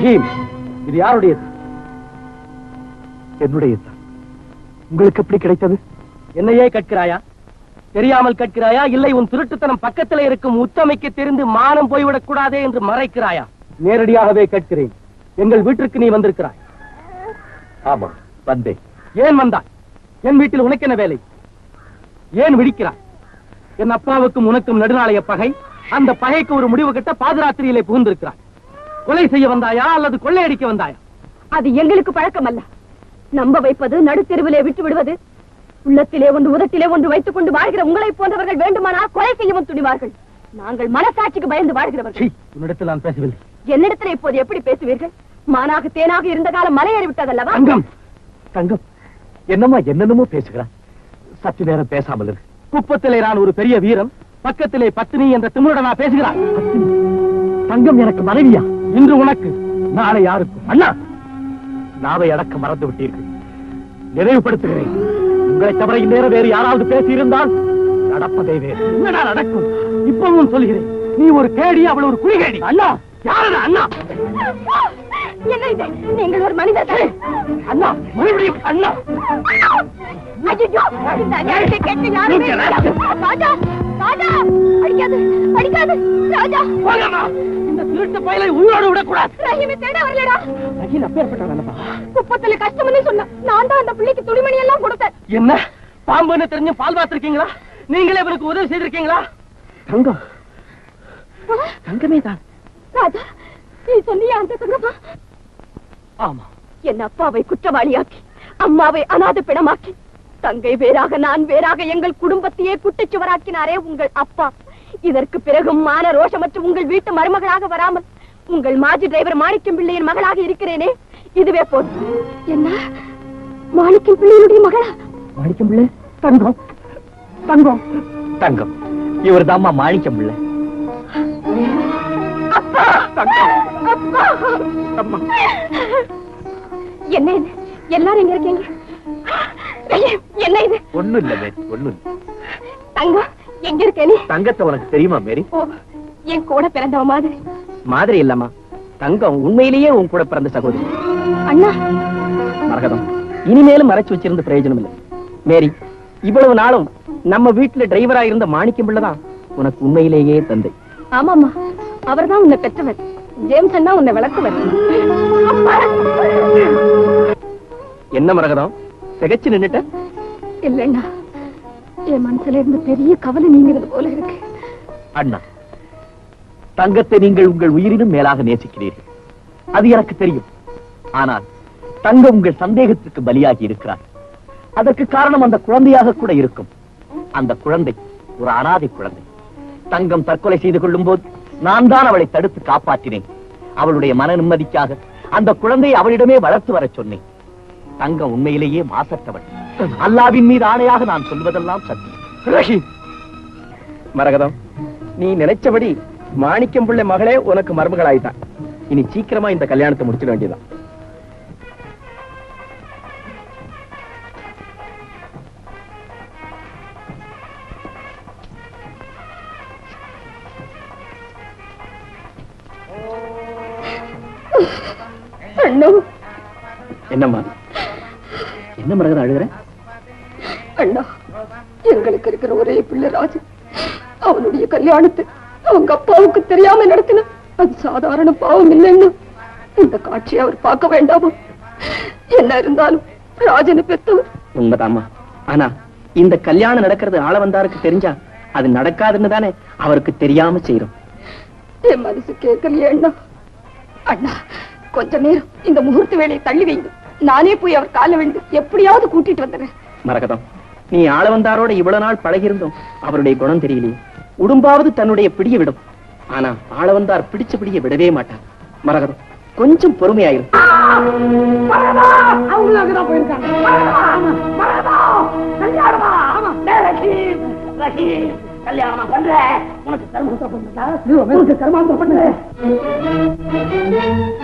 இது யாருடையது? என்னுடையது? உங்களுக்கு எப்படி கிடைத்தது? என்னையே கற்கிறாயா? தெரியாமல் கற்கிறாயா? இல்லை உன் திருட்டுத்தனம் பக்கத்தில் இருக்கும் உத்தமைக்கு தெரிந்து மானம் போய்விடக் கூடாதே என்று மறைக்கிறாயா? நேரடியாகவே கேட்கிறேன். எங்கள் வீட்டிற்கு நீ வந்திருக்கிறாய். ஆமா வந்தேன். ஏன் வந்தாய்? என் வீட்டில் உனக்கு என்ன வேலை? ஏன் விழிக்கிறாய்? என் அப்பாவுக்கும் உனக்கும் நடுநாளைய பகை. அந்த பகைக்கு ஒரு முடிவு கட்ட பாதராத்திரியிலே புகுந்திருக்கிறாய். கொலை செய்ய வந்தாயா அல்லது கொள்ளையடிக்க வந்தாயா? அது எங்களுக்கு பழக்கம் அல்ல நம்ப வைப்பது நடுத்தெருவிலே விட்டு விடுவது உள்ளத்திலே ஒன்று உதட்டிலே ஒன்று வைத்துக் கொண்டு வாழ்கிற உங்களை போன்றவர்கள் வேண்டுமானால் கொலை செய்யவும் துணிவார்கள். நாங்கள் மனசாட்சிக்கு பயந்து வாழ்கிறவர்கள். உன்னிடத்தில் நான் பேசவில்லை. என்னிடத்தில் இப்போது எப்படி பேசுவீர்கள்? மானாக தேனாக இருந்த காலம் மலையேறி விட்டதல்லவா? தங்கம் தங்கம். என்னம்மா என்னென்னமோ பேசுகிறான் சற்று நேரம் பேசாமல் இரு. குப்பத்திலே நான் ஒரு பெரிய வீரன் பக்கத்திலே பத்தினி என்ற திமிருடனா பேசுகிறாய்? தங்கம் எனக்கு மனைவியா? இன்று உனக்கு நாளை யாருக்கும் அண்ணா! நாவை அடக்க மறந்து விட்டீர்கள். நிறைவுபடுத்துகிறேன் உங்களை தவிர இந்நேரம் வேறு யாராவது பேசியிருந்தால் நடப்பதே வேறு. என்னடா நடக்கும்? இப்பவும் சொல்கிறேன். நீ ஒரு கேடி அவள் ஒரு குடிகேடி. அண்ணா! யாரடா அண்ணா? என்ன இது? நீங்கள் ஒரு மனிதர்? அண்ணா மறுபடியும் அண்ணா. ஐயையோ, இந்த அநியாயத்தை கேட்க யாருமே. ராஜா. ராஜா அடிக்காது அடிக்காது ராஜா. போங்கம்மா. இந்த திருட்டு பயலை உயிரோடு விடக்கூடாது. ரஹீமை தேட வரலடா. ரஹீல் அப்பேற்பட்டவனப்பா குப்பத்துல கஷ்டம்னு சொன்ன நான் தான் அந்த பிள்ளைக்கு துணிமணி எல்லாம் கொடுத்தேன். என்ன? பாம்புன்னு தெரிஞ்சு பால் பார்த்திருக்கீங்களா? நீங்களே இவனுக்கு உதவி செய்திருக்கீங்களா? தங்கம். தங்கமே தான். ராஜா நீ சொன்னியா அந்த தங்கமா? ஆமா என் அப்பாவை குற்றவாளியாக்கி அம்மாவை அனாதை பிணமாக்கி தங்கை வேறாக நான் வேறாக எங்கள் குடும்பத்தையே குட்டிச்சுவராக்கினாரே உங்கள் அப்பா. இதற்கு பிறகும் மான ரோஷமற்ற உங்கள் வீட்டு மருமகளாக வராமல் உங்கள் மாஜி டிரைவர் மாணிக்கம் பிள்ளையின் மகளாக இருக்கிறேனே. இதுவே போதும். என்ன? மாணிக்கம் பிள்ளையினுடைய மகளா? மாணிக்கம் பிள்ளை தங்கம். தங்கம். தங்கம். இவர் தாம்மா மாணிக்கம் பிள்ளை. என்ன இது? எல்லாரும் எங்க இருக்கீங்க? என்ன இது? ஒண்ணும் இல்ல மேரி ஒண்ணும் தங்கம் எங்க இருக்க நீ? தங்கத்தை உனக்கு தெரியுமா மேரி? என் கூட பிறந்தவ மாதிரி. மாதிரி இல்லம்மா தங்கம் உண்மையிலேயே உன் கூட பிறந்த சகோதரி. அண்ணா. மரகதம் இனிமேலும் மறைச்சு வச்சிருந்து பிரயோஜனம் இல்லை மேரி இவ்வளவு நாளும் நம்ம வீட்டுல டிரைவரா இருந்த மாணிக்கம் பிள்ளைதான் உனக்கு உண்மையிலேயே தந்தை. ஆமாமா அவர்தான் உன்னை பெற்றவர். ஜேம்ஸ் அண்ணா உன்னை வளர்த்தவர். என்ன மரகதம்? திகைச்சு நின்னுட்ட? இல்லைண்ணா. என் மனசுல இருந்து பெரிய கவலை நீங்கிறது போல இருக்கு. அண்ணா தங்கத்தை நீங்கள் உங்கள் உயிரினும் மேலாக நேசிக்கிறீர்கள். அது எனக்கு தெரியும். ஆனால் தங்கம் உங்கள் சந்தேகத்துக்கு பலியாகி இருக்கிறார். அதற்கு காரணம் அந்த குழந்தையாக கூட இருக்கும். அந்த குழந்தை ஒரு அனாதை குழந்தை. தங்கம் தற்கொலை செய்து கொள்ளும் போது நான் தான் அவளை தடுத்து காப்பாற்றினேன். அவளுடைய மன நிம்மதிக்காக அந்த குழந்தையை அவளிடமே வளர்த்து வரச் சொன்னேன். தங்கம் உண்மையிலேயே மாசற்றவள். அல்லாவின் மீது ஆணையாக நான் சொல்வதெல்லாம் சத்தியம். மரகதம் நீ நினைச்சபடி மாணிக்கம் பிள்ளை மகளே உனக்கு மருமகளாயிட்டான். இனி சீக்கிரமா இந்த கல்யாணத்தை முடிச்சிட வேண்டியதான் அண்ணா. என்னம்மா? என்ன மரகதம் அழுகுற? அண்ணா எங்களுக்கு இருக்கிற ஒரே பிள்ளை ராஜு. அவனுடைய கல்யாணத்தை அவங்க அப்பாவுக்கு தெரியாம நடத்தின. அது சாதாரண பாவம் இல்லைன்னா இந்த காட்சியை அவர் பார்க்க வேண்டாமா? என்ன இருந்தாலும் ராஜனை பெற்றவர். உண்மைதாம்மா. ஆனா இந்த கல்யாணம் நடக்கிறது ஆள வந்தாருக்கு தெரிஞ்சா அது நடக்காதுன்னு தானே அவருக்கு தெரியாம செய்யறோம் என் மனசு கேட்கலையே அண்ணா. அண்ணா கொஞ்ச நேரம் இந்த முகூர்த்த வேலையை தள்ளி வைங்க. நானே போய் அவர் கால வேண்டு எப்படியாவது கூட்டிட்டு வந்துடுறேன். மரகதம் நீ ஆள வந்தாரோட இவ்வளவு நாள் பழகியிருந்தோம். அவருடைய குணம் தெரியலையே. உடும்பாவது தன்னுடைய பிடிய விடும். ஆனா ஆள வந்தார் பிடிச்ச பிடிய விடவே மாட்டார். மரகதம் கொஞ்சம் பொறுமையாயிரும் அடிச்சு கொண்டவனே மாதிரி பிச்சைக்கார நாய்க்கு என் மகனுக்கு நான்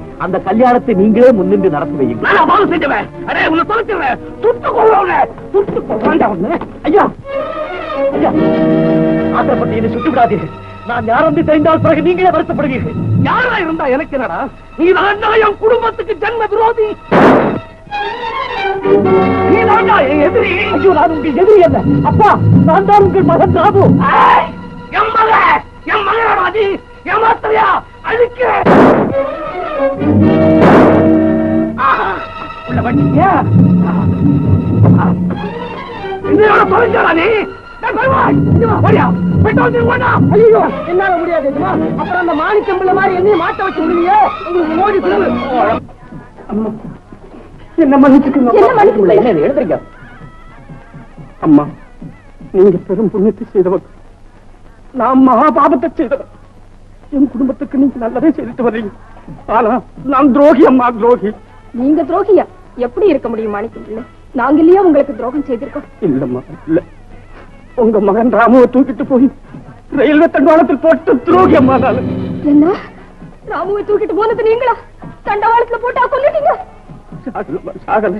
அந்த கல்யாணத்தை நீங்களே முன்னின்று நடத்தி வையுங்கள். நான் அடே உன்னை தொலைச்சிடுறேன் சுட்டு கொள்ளுவன சுட்டு ஐயா. ஐயா. ஆத்திரப்பட்டு என்னை சுட்டு விடாதீர்கள். நான் யாரென்று தெரிந்தால் பிறகு நீங்களே வருத்தப்படுவீர்கள். யாரா இருந்தா எனக்கு என்னடா? நீ தான் என் குடும்பத்துக்கு ஜென்ம விரோதி? நீ என் எதிரி? ஐயோ நான் உங்கள் எதிரி அல்ல. அப்பா நான் தான் உங்கள் மகன் ராபு ஏய், என் மக என் மகனாடி அழிக்கிறேன். உள்ள வண்டியா நீ என்னால முடியாது அப்புறம் அந்த மாதிரி என்னையும் மாட்ட வச்சு உங்களுக்கு என்ன மன்னிச்சுக்கோங்க என்ன எழுதுறீங்க அம்மா நீங்க பெரும் புண்ணியத்தை செய்தவர் நான் மகா பாபத்தை செய்தவர். என் குடும்பத்துக்கு நீங்க நல்லதே செய்துட்டு வர்றீங்க. ஆனா நான் துரோகி அம்மா துரோகி. நீங்க துரோகியா? எப்படி இருக்க முடியும் மாணிக்கம் பிள்ளை நாங்க இல்லையா உங்களுக்கு துரோகம் செய்திருக்கோம். இல்லம்மா இல்ல. உங்க மகன் ராமுவை தூக்கிட்டு போய் ரயில்வே தண்டவாளத்தில் போட்டு துரோகி அம்மா என்ன? ராமுவை தூக்கிட்டு போனது நீங்களா? தண்டவாளத்துல போட்டா கொல்லிட்டீங்க? சாகலம்மா, சாகல.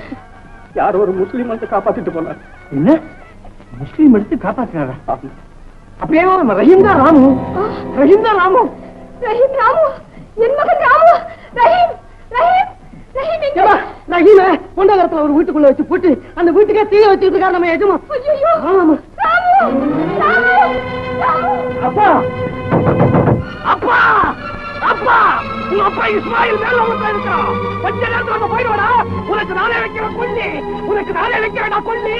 யார் ஒரு முஸ்லீம் வந்து காப்பாத்திட்டு போனார். என்ன? முஸ்லீம் எடுத்து காப்பாற்றினாரா ஆமா. அப்படியே ரஹீம் தான் ராமு. ரஹீம் தான் ராமு. ரஹீம் ராமு. என் மகன் ராமு ரஹீம்! ரஹீம்! ரஹீம் எங்க? ஏம்மா, நகீன கொண்டாகரத்துல ஒரு வீட்டுக்குள்ள வச்சு போட்டு அந்த வீட்டுக்கே தீய வச்சுட்டு இருக்காரு நம்ம எஜமா. ஐயோ ராமு அப்பா! அப்பா! அப்பா! உங்க அப்பா இஸ்மாயில் மேல வந்து இருக்கான். கொஞ்ச நேரத்துல வந்து போயிடுவாடா உனக்கு நானே வைக்கிறேன் கொல்லி. உனக்கு நானே வைக்கிறேன் நான் கொல்லி.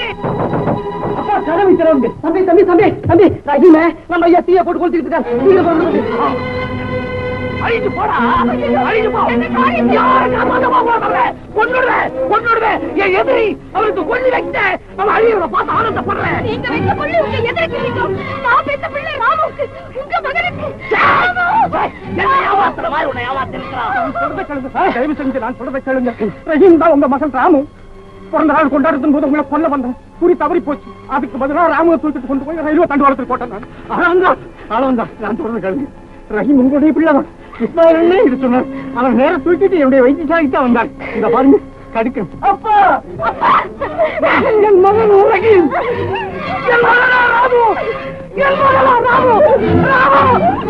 அப்பா கடமை தம்பி தம்பி தம்பி தம்பி. நகீன நம்ம ஐயா தீய போட்டு கொளுத்திட்டு இருக்காரு. போறது அழிஞ்சு போடா. அழிஞ்சு போ. யாரை காப்பாத்த போகிறேன் கொன்னுடுவேன் கொன்னுடுவேன் என் எதிரி அவருக்கு கொல்லி வைக்க அவன் அழியறத பார்த்து ஆனந்தப்படுறேன். நீங்க வைத்த கொள்ளி உங்க எதிர்க்கு நான் பெற்ற பிள்ளை ராமுக்கு உங்க மகனுக்கு. என்ன ஏமாத்துற மாதிரி உன்னை ஏமாத்திருக்கிறான்? சொல்றதை கேளுங்க ஆ, தயவு செஞ்சு நான் சொல்றதை கேளுங்க. ரஹீம் தான் உங்க மகன் ராமு. பிறந்த நாள் கொண்டாடுறது போது உங்களை கொல்ல வந்தேன். குறி தவறி போச்சு. அதுக்கு பதிலா ராமுவை தூக்கிட்டு கொண்டு போய் ரயில்வே தண்டவாளத்தில் போட்டேன் நான். அதான் அதான் தான் நான் சொல்றது கேளுங்க. ரஹீம் உங்களுடைய பிள்ளை தான். இஸ்மாயிலே இது சொன்னார். அவன் நேரம் தூக்கிட்டு என்னுடைய வைத்தியசாலைக்கு தான் வந்தார் இந்த பாருங்க கடுக்க அப்பா! என் மகன் ரஹீம் என் மகனா ராமு. என் மகனா ராமு. ராமு!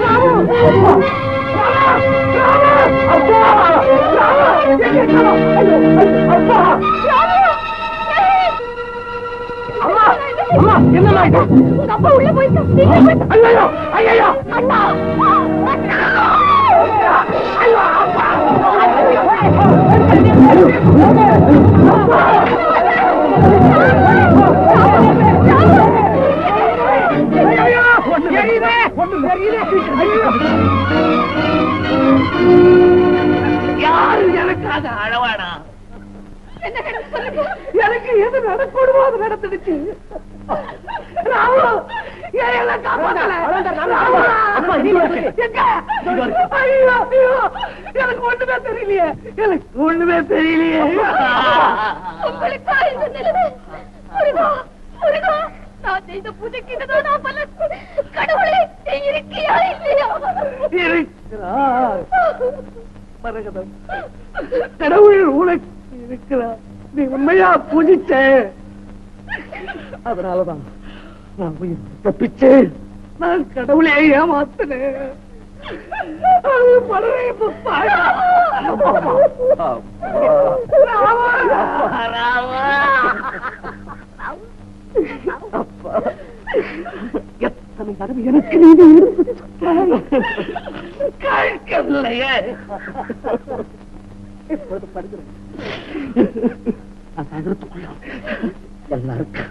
ராமு! அம்மா அம்மா என்ன உங்க யாரு எனக்காக அழவாடா எனக்கு எது நடக்கணுமோ அது நடந்துடுச்சு. ராமு, ஏன் என்னை காப்பாத்தல? எனக்கு ஒண்ணுமே தெரியலையே. எனக்கு ஒண்ணுமே தெரியலையே. உங்களுக்கு இந்த நிலைமை முருகா முருகா நான் செய்த பூஜைக்கு இதுதான் நான் பலன் கடவுளே நீ இருக்கியா இல்லையா? இருக்கிறார் மரகதம். கடவுள் உனக்கு இருக்கிறார். நீ உண்மையா பூஜிச்ச அதனாலதான் நான் உயிர் தப்பிச்சேன். நான் கடவுளே ஏமாத்தினேன் எத்தனை தடவை எனக்கு நீதி கேட்கவில்லையே. இப்போது படுகிறேன் எல்லாருக்கும்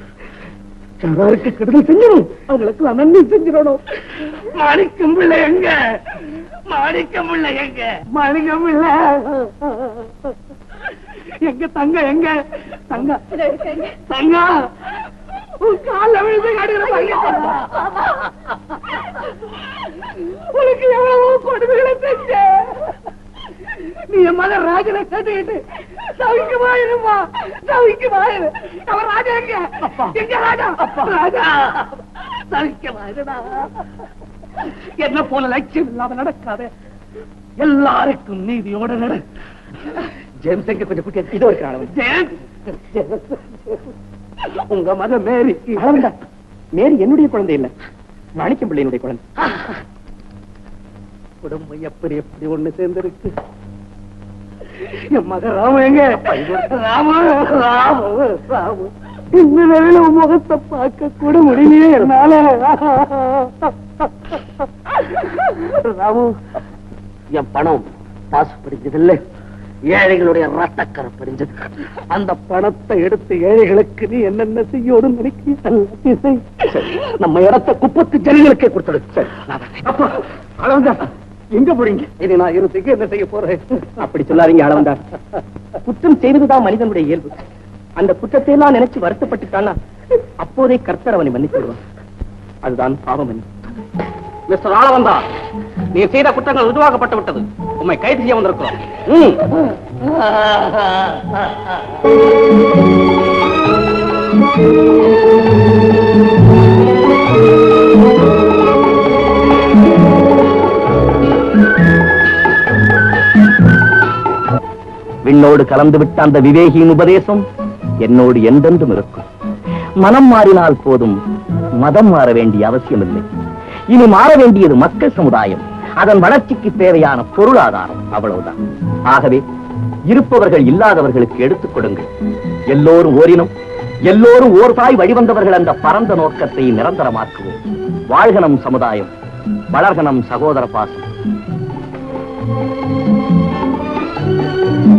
யாராருக்கு கெடுதல் செஞ்சிடும் அவங்களுக்கு நான் நன்றி செஞ்சிடணும். மாணிக்கம் பிள்ளை எங்க? மாணிக்கம் பிள்ளை எங்க? மாணிக்கம் பிள்ளை. எங்க தங்க எங்க? தங்க. தங்க. கால்ல விழுந்து உனக்கு எவ்வளவோ கொடுமைகளை செஞ்ச நீ என் மகன் ராஜனை கேட்டுக்கிட்டு சவிக்குமா இருமா சவிக்குமா இரு அவன் ராஜா எங்க? எங்க ராஜா? ராஜா. சவிக்குமா இருடா என்ன போல லட்சியம் இல்லாம நடக்காத. எல்லாருக்கும் நீதியோட நட. ஜேம்ஸ் எங்க கொஞ்சம் குட்டி இதோ இருக்கிறான் உங்க மக மேரி மேரி என்னுடைய குழந்தை இல்ல. மாணிக்கம் பிள்ளையினுடைய குழந்தை. குடும்பம் எப்படி எப்படி ஒண்ணு சேர்ந்திருக்கு. என் மக ராம எங்க? ராம ராம ராம. இந்த நிலையில உன் முகத்தை பார்க்க கூட முடியலையே என்னால. ராமு என் பணம் பாசு படிஞ்சது இல்ல ஏழைகளுடைய ரத்தக்கரை படிஞ்சது. அந்த பணத்தை எடுத்து ஏழைகளுக்கு நீ என்னென்ன செய்யோடும் நினைக்கிறீ நம்ம இடத்த குப்பத்து ஜனங்களுக்கே கொடுத்துடு. அப்பா எங்க போறீங்க? இனி நான் இருந்துக்கு என்ன செய்ய போறேன்? அப்படி சொல்லாதீங்க அளவண்டா குற்றம் செய்வதுதான் மனிதனுடைய இயல்பு. அந்த குற்றத்தை எல்லாம் நினைச்சு வருத்தப்பட்டுட்டானா அப்போதே கர்த்தர் அவனை மன்னித்து விடுவான் அதுதான் பாவம் என்று. மிஸ்டர் ஆளவந்தா நீ செய்த குற்றங்கள் உருவாக்கப்பட்டு விட்டது. உண்மை கைது செய்ய வந்திருக்கிறோம். ம். விண்ணோடு கலந்து விட்ட அந்த விவேகியின் உபதேசம் என்னோடு எந்தென்றும் இருக்கும். மனம் மாறினால் போதும் மதம் மாற வேண்டிய அவசியமில்லை. இனி மாற வேண்டியது மக்கள் சமுதாயம். அதன் வளர்ச்சிக்கு தேவையான பொருளாதாரம் அவ்வளவுதான். ஆகவே இருப்பவர்கள் இல்லாதவர்களுக்கு எடுத்துக் கொடுங்கள். எல்லோரும் ஓரினம் எல்லோரும் ஓர் தாய் வழிவந்தவர்கள் அந்த பரந்த நோக்கத்தை நிரந்தரமாக்குவோம். வாழ்கனம் சமுதாயம் வளர்கனம் சகோதர பாசம்.